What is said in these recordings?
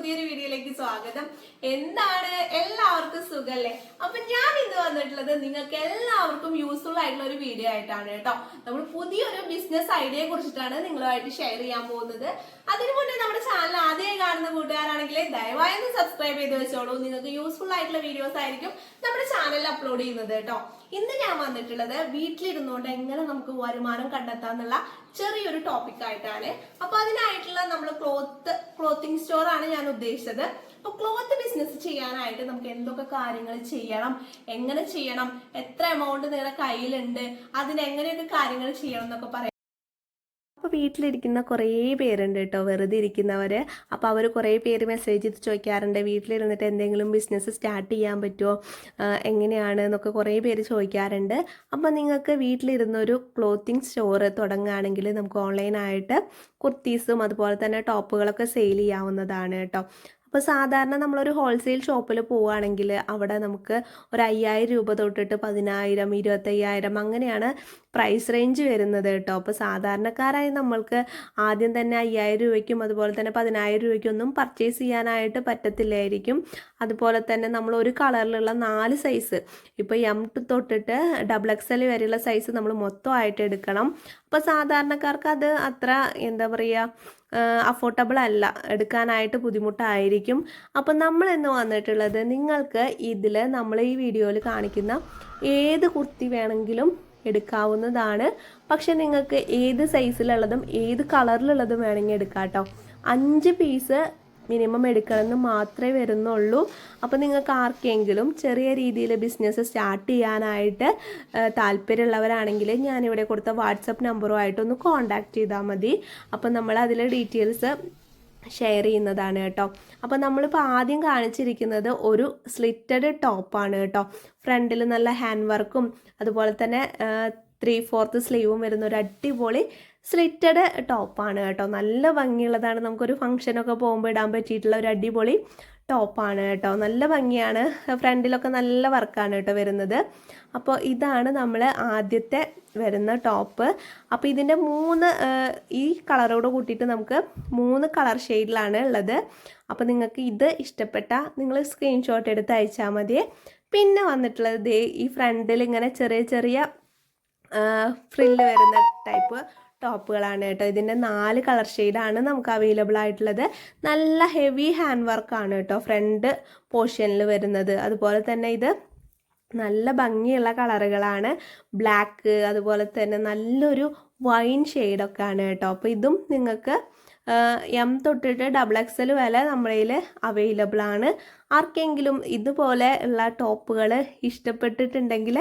പുതിയൊരു വീഡിയോയിലേക്ക് സ്വാഗതം. എന്താണ് എല്ലാവർക്കും സുഖല്ലേ? അപ്പൊ ഞാൻ ഇന്ന് വന്നിട്ടുള്ളത് നിങ്ങൾക്ക് എല്ലാവർക്കും യൂസ്ഫുൾ ആയിട്ടുള്ള ഒരു വീഡിയോ ആയിട്ടാണ് കേട്ടോ. നമ്മൾ പുതിയൊരു ബിസിനസ് ഐഡിയയെ കുറിച്ചിട്ടാണ് നിങ്ങളുമായിട്ട് ഷെയർ ചെയ്യാൻ പോകുന്നത്. അതിനു മുന്നേ നമ്മുടെ ചാനൽ ആദ്യമായി കാണുന്ന കൂട്ടുകാരാണെങ്കിൽ ദയവായി ഒന്ന് സബ്സ്ക്രൈബ് ചെയ്ത് വെച്ചോളൂ. നിങ്ങൾക്ക് യൂസ്ഫുൾ ആയിട്ടുള്ള വീഡിയോസ് ആയിരിക്കും നമ്മുടെ ചാനലിൽ അപ്ലോഡ് ചെയ്യുന്നത് കേട്ടോ. ഇന്ന് ഞാൻ വന്നിട്ടുള്ളത് വീട്ടിലിരുന്നുകൊണ്ട് എങ്ങനെ നമുക്ക് വരുമാനം കണ്ടെത്താന്നുള്ള ചെറിയൊരു ടോപ്പിക് ആയിട്ടാണ്. അപ്പൊ അതിനായിട്ടുള്ള നമ്മൾ ക്ലോത്ത് ക്ലോത്തിങ് സ്റ്റോർ ആണ് ഞാൻ ഉദ്ദേശിച്ചത്. അപ്പൊ ക്ലോത്ത് ബിസിനസ് ചെയ്യാനായിട്ട് നമുക്ക് എന്തൊക്കെ കാര്യങ്ങൾ ചെയ്യണം എങ്ങനെ ചെയ്യണം എത്ര എമൗണ്ട് നിങ്ങളുടെ കയ്യിലുണ്ട് അതിന് എങ്ങനെയൊക്കെ കാര്യങ്ങൾ ചെയ്യണം എന്നൊക്കെ പറയാം. വീട്ടിലിരിക്കുന്ന കുറേ പേരുണ്ട് കേട്ടോ. വെറുതെ ഇരിക്കുന്നവർ അപ്പോൾ അവർ കുറേ പേര് മെസ്സേജ് ചെയ്ത് ചോദിക്കാറുണ്ട്. വീട്ടിലിരുന്നിട്ട് എന്തെങ്കിലും ബിസിനസ് സ്റ്റാർട്ട് ചെയ്യാൻ പറ്റുമോ എങ്ങനെയാണ് എന്നൊക്കെ കുറേ പേര് ചോദിക്കാറുണ്ട്. അപ്പോൾ നിങ്ങൾക്ക് വീട്ടിലിരുന്നൊരു ക്ലോത്തിങ് സ്റ്റോർ തുടങ്ങുകയാണെങ്കിൽ നമുക്ക് ഓൺലൈനായിട്ട് കുർത്തീസും അതുപോലെ തന്നെ ടോപ്പുകളൊക്കെ സെയിൽ ചെയ്യാവുന്നതാണ് കേട്ടോ. അപ്പോൾ സാധാരണ നമ്മളൊരു ഹോൾസെയിൽ ഷോപ്പിൽ പോവുകയാണെങ്കിൽ അവിടെ നമുക്ക് ഒരു അയ്യായിരം രൂപ തൊട്ടിട്ട് പതിനായിരം ഇരുപത്തയ്യായിരം അങ്ങനെയാണ് പ്രൈസ് റേഞ്ച് വരുന്നത് കേട്ടോ. അപ്പോൾ സാധാരണക്കാരായി നമ്മൾക്ക് ആദ്യം തന്നെ അയ്യായിരം രൂപയ്ക്കും അതുപോലെ തന്നെ പതിനായിരം രൂപയ്ക്കൊന്നും പർച്ചേസ് ചെയ്യാനായിട്ട് പറ്റത്തില്ലായിരിക്കും. അതുപോലെ തന്നെ നമ്മൾ ഒരു കളറിലുള്ള നാല് സൈസ് ഇപ്പോൾ എം തൊട്ടിട്ട് ഡബിൾ എക്സ് എൽ വരെയുള്ള സൈസ് നമ്മൾ മൊത്തമായിട്ട് എടുക്കണം. അപ്പോൾ സാധാരണക്കാർക്ക് അത് അത്ര എന്താ പറയുക അഫോർഡബിൾ അല്ല. എടുക്കാനായിട്ട് ബുദ്ധിമുട്ടായിരിക്കും. അപ്പം നമ്മൾ എന്ന് വന്നിട്ടുള്ളത് നിങ്ങൾക്ക് ഇതിൽ നമ്മൾ ഈ വീഡിയോയിൽ കാണിക്കുന്ന ഏത് കുർത്തി വേണമെങ്കിലും എടുക്കാവുന്നതാണ്. പക്ഷെ നിങ്ങൾക്ക് ഏത് സൈസിലുള്ളതും ഏത് കളറിലുള്ളതും വേണമെങ്കിൽ എടുക്കാം കേട്ടോ. അഞ്ച് പീസ് മിനിമം എടുക്കണമെന്ന് മാത്രമേ വരുന്നുള്ളൂ. അപ്പോൾ നിങ്ങൾക്ക് ആർക്കെങ്കിലും ചെറിയ രീതിയിൽ ബിസിനസ് സ്റ്റാർട്ട് ചെയ്യാനായിട്ട് താല്പര്യമുള്ളവരാണെങ്കിൽ ഞാനിവിടെ കൊടുത്ത വാട്സപ്പ് നമ്പറുമായിട്ടൊന്ന് കോൺടാക്റ്റ് ചെയ്താൽ മതി. അപ്പോൾ നമ്മൾ അതിലെ ഡീറ്റെയിൽസ് ഷെയർ ചെയ്യുന്നതാണ് കേട്ടോ. അപ്പോൾ നമ്മളിപ്പോൾ ആദ്യം കാണിച്ചിരിക്കുന്നത് ഒരു സ്ലിറ്റഡ് ടോപ്പാണ് കേട്ടോ. ഫ്രണ്ടിൽ നല്ല ഹാൻഡ് വർക്കും അതുപോലെ തന്നെ ത്രീ ഫോർത്ത് സ്ലീവും വരുന്ന ഒരു അടിപൊളി സ്ലിറ്റഡ് ടോപ്പാണ് കേട്ടോ. നല്ല ഭംഗിയുള്ളതാണ്. നമുക്കൊരു ഫംഗ്ഷനൊക്കെ പോകുമ്പോൾ ഇടാൻ പറ്റിയിട്ടുള്ള ഒരു അടിപൊളി ടോപ്പാണ് കേട്ടോ. നല്ല ഭംഗിയാണ്. ഫ്രണ്ടിലൊക്കെ നല്ല വർക്കാണ് കേട്ടോ വരുന്നത്. അപ്പോൾ ഇതാണ് നമ്മൾ ആദ്യത്തെ വരുന്ന ടോപ്പ് അപ്പോൾ ഇതിന്റെ മൂന്ന് ഈ കളറോട് കൂട്ടിയിട്ട് നമുക്ക് മൂന്ന് കളർ ഷെയ്ഡിലാണ് ഉള്ളത്. അപ്പോൾ നിങ്ങൾക്ക് ഇത് ഇഷ്ടപ്പെട്ട നിങ്ങൾ സ്ക്രീൻഷോട്ട് എടുത്ത് അയച്ചാൽ മതി. പിന്നെ വന്നിട്ടുള്ളത് ഈ ഫ്രണ്ടിൽ ഇങ്ങനെ ചെറിയ ചെറിയ ഫ്രില്ല് വരുന്ന ടൈപ്പ് ടോപ്പുകളാണ് കേട്ടോ. ഇതിന്റെ നാല് കളർ ഷെയ്ഡാണ് നമുക്ക് അവൈലബിൾ ആയിട്ടുള്ളത്. നല്ല ഹെവി ഹാൻഡ് വർക്കാണ് കേട്ടോ ഫ്രണ്ട് പോർഷനിൽ വരുന്നത്. അതുപോലെ തന്നെ ഇത് നല്ല ഭംഗിയുള്ള കളറുകളാണ്. ബ്ലാക്ക് അതുപോലെ തന്നെ നല്ലൊരു വൈൻ ഷെയ്ഡൊക്കെ ആണ് കേട്ടോ. അപ്പോൾ ഇതും നിങ്ങൾക്ക് എം തൊട്ടിട്ട് ഡബിൾ എക്സ് എൽ നമ്മുടെ നമ്മളതിൽ അവൈലബിൾ ആണ്. ആർക്കെങ്കിലും ഇതുപോലെ ഉള്ള ടോപ്പുകൾ ഇഷ്ടപ്പെട്ടിട്ടുണ്ടെങ്കിൽ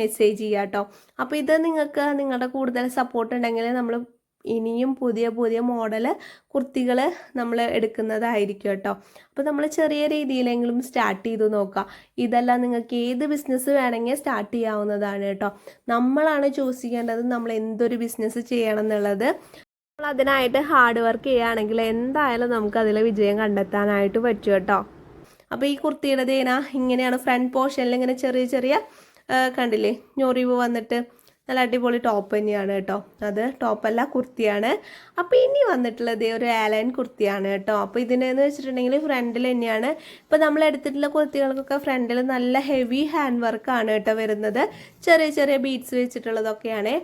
മെസ്സേജ് ചെയ്യാം കേട്ടോ അപ്പോൾ ഇത് നിങ്ങൾക്ക് നിങ്ങളുടെ കൂടുതൽ സപ്പോർട്ട് ഉണ്ടെങ്കിൽ നമ്മൾ ഇനിയും പുതിയ പുതിയ മോഡൽ കുർത്തികൾ നമ്മൾ എടുക്കുന്നതായിരിക്കും കേട്ടോ അപ്പോൾ നമ്മൾ ചെറിയ രീതിയിലെങ്കിലും സ്റ്റാർട്ട് ചെയ്ത് നോക്കാം. ഇതെല്ലാം നിങ്ങൾക്ക് ഏത് ബിസിനസ് വേണമെങ്കിൽ സ്റ്റാർട്ട് ചെയ്യാവുന്നതാണ് കേട്ടോ നമ്മളാണ് ചൂസ് ചെയ്യേണ്ടത് നമ്മൾ എന്തൊരു ബിസിനസ് ചെയ്യണം എന്നുള്ളത്. അതിനായിട്ട് ഹാർഡ് വർക്ക് ചെയ്യുകയാണെങ്കിൽ എന്തായാലും നമുക്ക് അതിൽ വിജയം കണ്ടെത്താനായിട്ട് പറ്റും കേട്ടോ. അപ്പോൾ ഈ കുർത്തിയുടെ ദേന ഇങ്ങനെയാണ് ഫ്രണ്ട് പോർഷനിൽ ഇങ്ങനെ ചെറിയ ചെറിയ കണ്ടില്ലേ ഞൊറിവ് വന്നിട്ട് നല്ല അടിപൊളി ടോപ്പ് തന്നെയാണ് കേട്ടോ. അത് ടോപ്പല്ല കുർത്തിയാണ്. അപ്പോൾ ഇനി വന്നിട്ടുള്ളത് ഒരു ആലൈൻ കുർത്തിയാണ് കേട്ടോ. അപ്പോൾ ഇതിനെന്ന് വെച്ചിട്ടുണ്ടെങ്കിൽ ഫ്രണ്ടിൽ തന്നെയാണ്. ഇപ്പോൾ നമ്മൾ എടുത്തിട്ടുള്ള കുർത്തികൾക്കൊക്കെ ഫ്രണ്ടിൽ നല്ല ഹെവി ഹാൻഡ് വർക്കാണ് കേട്ടോ വരുന്നത്. ചെറിയ ചെറിയ ബീഡ്സ് വെച്ചിട്ടുള്ളതൊക്കെയാണ്.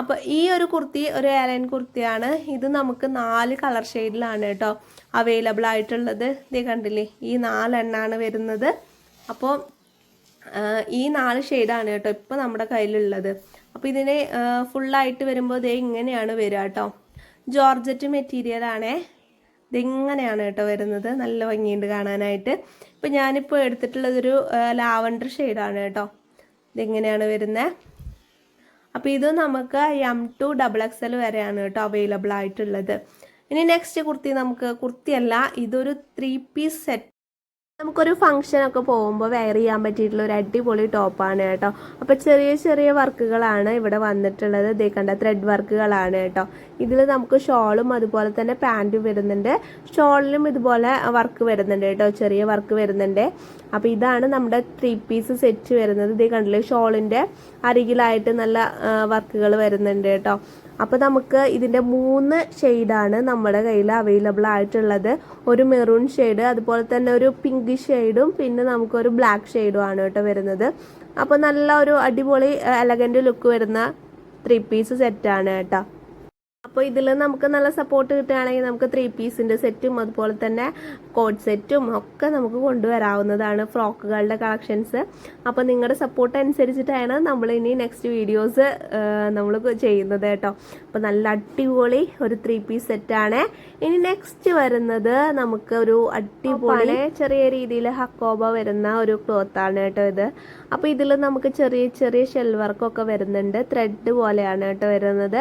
അപ്പോൾ ഈ ഒരു കുർത്തി ഒരു ഏലൻ കുർത്തിയാണ്. ഇത് നമുക്ക് നാല് കളർ ഷെയ്ഡിലാണ് കേട്ടോ അവൈലബിൾ ആയിട്ടുള്ളത്. ഇതേ കണ്ടില്ലേ ഈ നാലെണ്ണാണ് വരുന്നത്. അപ്പോൾ ഈ നാല് ഷെയ്ഡാണ് കേട്ടോ ഇപ്പോൾ നമ്മുടെ കയ്യിലുള്ളത്. അപ്പോൾ ഇതിന് ഫുള്ളായിട്ട് വരുമ്പോൾ ഇതേ ഇങ്ങനെയാണ് വരിക കേട്ടോ. ജോർജറ്റ് മെറ്റീരിയൽ ആണേ. ഇതിങ്ങനെയാണ് കേട്ടോ വരുന്നത്. നല്ല ഭംഗിയുണ്ട് കാണാനായിട്ട്. ഇപ്പം ഞാനിപ്പോൾ എടുത്തിട്ടുള്ളതൊരു ലാവണ്ടർ ഷെയ്ഡാണ് കേട്ടോ. ഇതിങ്ങനെയാണ് വരുന്നത് അപ്പോൾ ഇത് നമുക്ക് M to double X L വരെയാണ് കേട്ടോ അവൈലബിൾ ആയിട്ടുള്ളത്. ഇനി നെക്സ്റ്റ് കുർത്തി നമുക്ക് കുർത്തിയല്ല ഇതൊരു ത്രീ പീസ് സെറ്റ് നമുക്കൊരു ഫംഗ്ഷനൊക്കെ പോകുമ്പോൾ വെയർ ചെയ്യാൻ പറ്റിയിട്ടുള്ള ഒരു അടിപൊളി ടോപ്പാണ് കേട്ടോ. അപ്പോൾ ചെറിയ ചെറിയ വർക്കുകളാണ് ഇവിടെ വന്നിട്ടുള്ളത്. ഇതേ കണ്ട ത്രെഡ് വർക്കുകളാണ് കേട്ടോ. ഇതിൽ നമുക്ക് ഷോളും അതുപോലെ തന്നെ പാന്റും വരുന്നുണ്ട്. ഷോളിലും ഇതുപോലെ വർക്ക് വരുന്നുണ്ട് കേട്ടോ. ചെറിയ വർക്ക് വരുന്നുണ്ട്. അപ്പോൾ ഇതാണ് നമ്മുടെ ത്രീ പീസ് സെറ്റ് വരുന്നത്. ഇതേ കണ്ടില്ലേ ഷോളിന്റെ അരികിലായിട്ട് നല്ല വർക്കുകൾ വരുന്നുണ്ട് കേട്ടോ. അപ്പോൾ നമുക്ക് ഇതിന്റെ മൂന്ന് ഷെയ്ഡാണ് നമ്മുടെ കയ്യിൽ അവൈലബിൾ ആയിട്ടുള്ളത്. ഒരു മെറൂൺ ഷെയ്ഡ് അതുപോലെ തന്നെ ഒരു പിങ്ക് ഷെയ്ഡും പിന്നെ നമുക്കൊരു ബ്ലാക്ക് ഷെയ്ഡും ആണ് കേട്ടോ വരുന്നത്. അപ്പോൾ നല്ല ഒരു അടിപൊളി എലഗന്റ് ലുക്ക് വരുന്ന ത്രീ പീസ് സെറ്റാണ് കേട്ടോ. അപ്പോൾ ഇതിൽ നമുക്ക് നല്ല സപ്പോർട്ട് കിട്ടുകയാണെങ്കിൽ നമുക്ക് ത്രീ പീസിന്റെ സെറ്റും അതുപോലെ തന്നെ കോഡ് സെറ്റും ഒക്കെ നമുക്ക് കൊണ്ടുവരാവുന്നതാണ് ഫ്രോക്കുകളുടെ കളക്ഷൻസ് അപ്പോൾ നിങ്ങളുടെ സപ്പോർട്ട് അനുസരിച്ചിട്ടാണ് നമ്മൾ ഇനി നെക്സ്റ്റ് വീഡിയോസ് നമ്മൾ ചെയ്യുന്നത് കേട്ടോ. അപ്പോൾ നല്ല അടിപൊളി ഒരു ത്രീ പീസ് സെറ്റാണ് ഇനി നെക്സ്റ്റ് വരുന്നത് നമുക്ക് ഒരു അടിപൊളി ചെറിയ രീതിയിൽ ഹക്കോബ വരുന്ന ഒരു ക്ലോത്ത് ആണ് കേട്ടോ ഇത്. അപ്പോൾ ഇതിൽ നമുക്ക് ചെറിയ ചെറിയ ഷെൽ വർക്കൊക്കെ വരുന്നുണ്ട്. ത്രെഡ് പോലെയാണ് കേട്ടോ വരുന്നത്.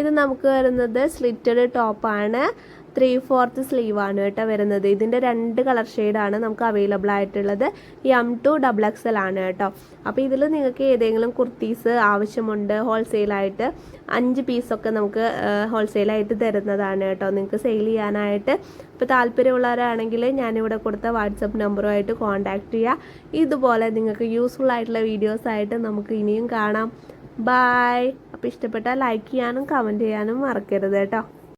ഇത് നമുക്ക് വരുന്നത് സ്ലിറ്റഡ് ടോപ്പാണ് ത്രീ ഫോർത്ത് സ്ലീവ് ആണ് കേട്ടോ വരുന്നത്. ഇതിന്റെ രണ്ട് കളർ ഷെയ്ഡാണ് നമുക്ക് അവൈലബിൾ ആയിട്ടുള്ളത്. M to double X L ആണ് കേട്ടോ. അപ്പോൾ ഇതിൽ നിങ്ങൾക്ക് ഏതെങ്കിലും കുർത്തീസ് ആവശ്യമുണ്ട് ഹോൾസെയിലായിട്ട് അഞ്ച് പീസൊക്കെ നമുക്ക് ഹോൾസെയിലായിട്ട് തരുന്നതാണ് കേട്ടോ. നിങ്ങൾക്ക് സെയിൽ ചെയ്യാനായിട്ട്. ഇപ്പോൾ താല്പര്യമുള്ളവരാണെങ്കിൽ ഞാനിവിടെ കൊടുത്ത വാട്സപ്പ് നമ്പറുമായിട്ട് കോൺടാക്റ്റ് ചെയ്യുക ഇതുപോലെ നിങ്ങൾക്ക് യൂസ്ഫുൾ ആയിട്ടുള്ള വീഡിയോസ് ആയിട്ട് നമുക്ക് ഇനിയും കാണാം. ബായ് അപ്പോൾ ഇഷ്ടപ്പെട്ടാൽ ലൈക്ക് ചെയ്യാനും കമന്റ് ചെയ്യാനും മറക്കരുത് കേട്ടോ.